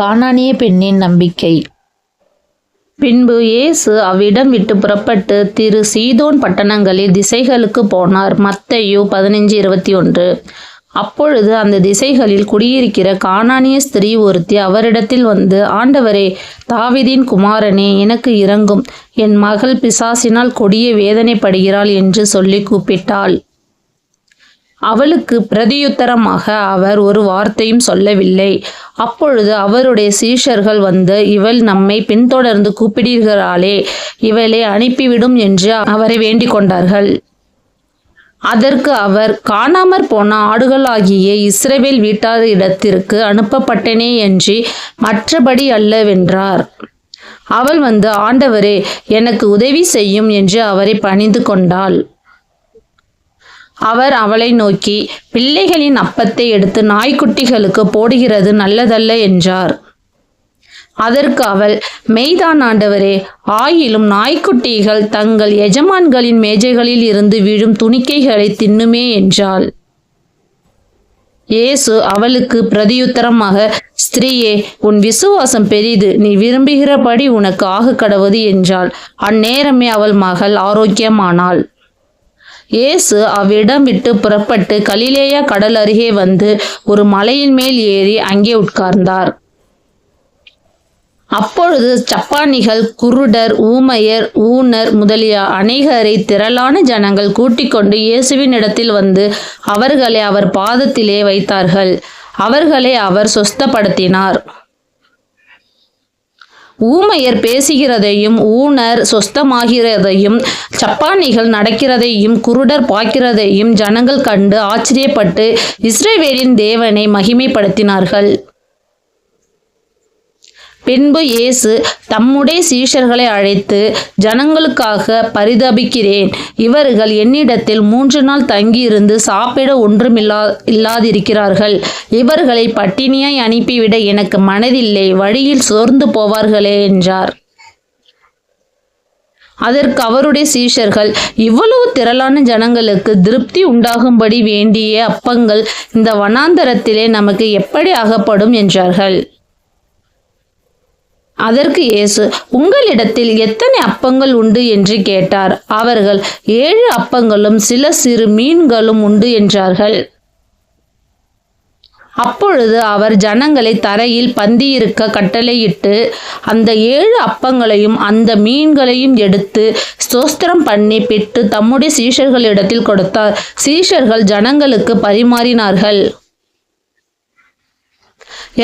கானானிய பெண்ணின் நம்பிக்கை. பின்பு இயேசு அவ்விடம் விட்டு புறப்பட்டு திரு சீதோன் பட்டணங்களில் திசைகளுக்கு போனார். மத்தையோ பதினஞ்சு இருபத்தி ஒன்று அப்பொழுது அந்த திசைகளில் குடியிருக்கிற காணானிய ஸ்திரீ ஒருத்தி அவரிடத்தில் வந்து ஆண்டவரே தாவிதின் குமாரனே எனக்கு இறங்கும் என் மகள் பிசாசினால் கொடிய வேதனைப்படுகிறாள் என்று சொல்லி கூப்பிட்டாள். அவளுக்கு பிரதியுத்தரமாக அவர் ஒரு வார்த்தையும் சொல்லவில்லை. அப்பொழுது அவருடைய சீஷர்கள் வந்து இவள் நம்மை பின்தொடர்ந்து கூப்பிடுகிறாளே இவளை அனுப்பிவிடும் என்று அவரை வேண்டிக் கொண்டார்கள் அதற்கு அவர் காணாமற் போன ஆடுகளாகிய வீட்டார் இடத்திற்கு அனுப்பப்பட்டனே என்று மற்றபடி அல்லவென்றார். அவள் வந்து ஆண்டவரே எனக்கு உதவி செய்யும் என்று அவரை பணிந்து கொண்டாள். அவர் அவளை நோக்கி பிள்ளைகளின் அப்பத்தை எடுத்து நாய்க்குட்டிகளுக்கு போடுகிறது நல்லதல்ல என்றார். அதற்கு அவள் மெய்தான் ஆண்டவரே ஆயிலும் நாய்க்குட்டிகள் தங்கள் எஜமான்களின் மேஜைகளில் இருந்து விழும் துணிக்கைகளை தின்னுமே என்றாள். இயேசு அவளுக்கு பிரதியுத்தரமாக ஸ்திரீயே உன் விசுவாசம் பெரிது நீ விரும்புகிறபடி உனக்கு ஆக கடவுது என்றாள். அந்நேரமே அவள் மகள் ஆரோக்கியமானாள். இயேசு அவ்விடம் விட்டு புறப்பட்டு கலிலேயா கடல் அருகே வந்து ஒரு மலையின் மேல் ஏறி அங்கே உட்கார்ந்தார். அப்பொழுது சப்பானிகள் குருடர் ஊமையர் ஊனர் முதலிய அநேகரை திரளான ஜனங்கள் கூட்டிக் கொண்டு இயேசுவின் இடத்தில் வந்து அவர்களை அவர் பாதத்திலே வைத்தார்கள். அவர்களை அவர் சொஸ்தப்படுத்தினார். ஊமையர் பேசுகிறதையும் ஊனர் சொஸ்தமாகிறதையும் சப்பானிகள் நடக்கிறதையும் குருடர் பார்க்கிறதையும் ஜனங்கள் கண்டு ஆச்சரியப்பட்டு இஸ்ரேவேலின் தேவனை மகிமைப்படுத்தினார்கள். பின்பு இயேசு தம்முடைய சீஷர்களை அழைத்து ஜனங்களுக்காக பரிதபிக்கிறேன். இவர்கள் என்னிடத்தில் மூன்று நாள் தங்கியிருந்து சாப்பிட ஒன்றுமில்லா இல்லாதிருக்கிறார்கள். இவர்களை பட்டினியாய் அனுப்பிவிட எனக்கு மனதில்லை. வழியில் சோர்ந்து போவார்களே என்றார். அதற்கு அவருடைய சீஷர்கள் இவ்வளவு திரளான ஜனங்களுக்கு திருப்தி உண்டாகும்படி வேண்டிய அப்பங்கள் இந்த வனாந்தரத்திலே நமக்கு எப்படி அகப்படும் என்றார்கள். அதற்கு இயேசு உங்களிடத்தில் எத்தனை அப்பங்கள் உண்டு? என்று கேட்டார். அவர்கள் ஏழு அப்பங்களும் சில சிறு மீன்களும் உண்டு என்றார்கள். அப்பொழுது அவர் ஜனங்களை தரையில் பந்தியிருக்க கட்டளையிட்டு அந்த ஏழு அப்பங்களையும் அந்த மீன்களையும் எடுத்து ஸ்தோஸ்திரம் பண்ணி பிட்டு தம்முடைய சீஷர்களிடத்தில் கொடுத்தார். சீஷர்கள் ஜனங்களுக்கு பரிமாறினார்கள்.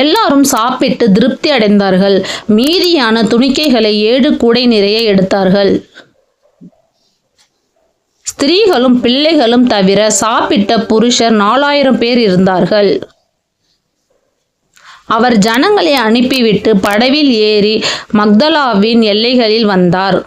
எல்லாரும் சாப்பிட்டு திருப்தி அடைந்தார்கள். மீதியான துணிக்கைகளை ஏழு கூடை நிறைய எடுத்தார்கள். ஸ்திரீகளும் பிள்ளைகளும் தவிர சாப்பிட்ட புருஷர் நாலாயிரம் பேர் இருந்தார்கள். அவர் ஜனங்களை அனுப்பிவிட்டு படவில் ஏறி மக்தலாவின் எல்லைகளில் வந்தார்.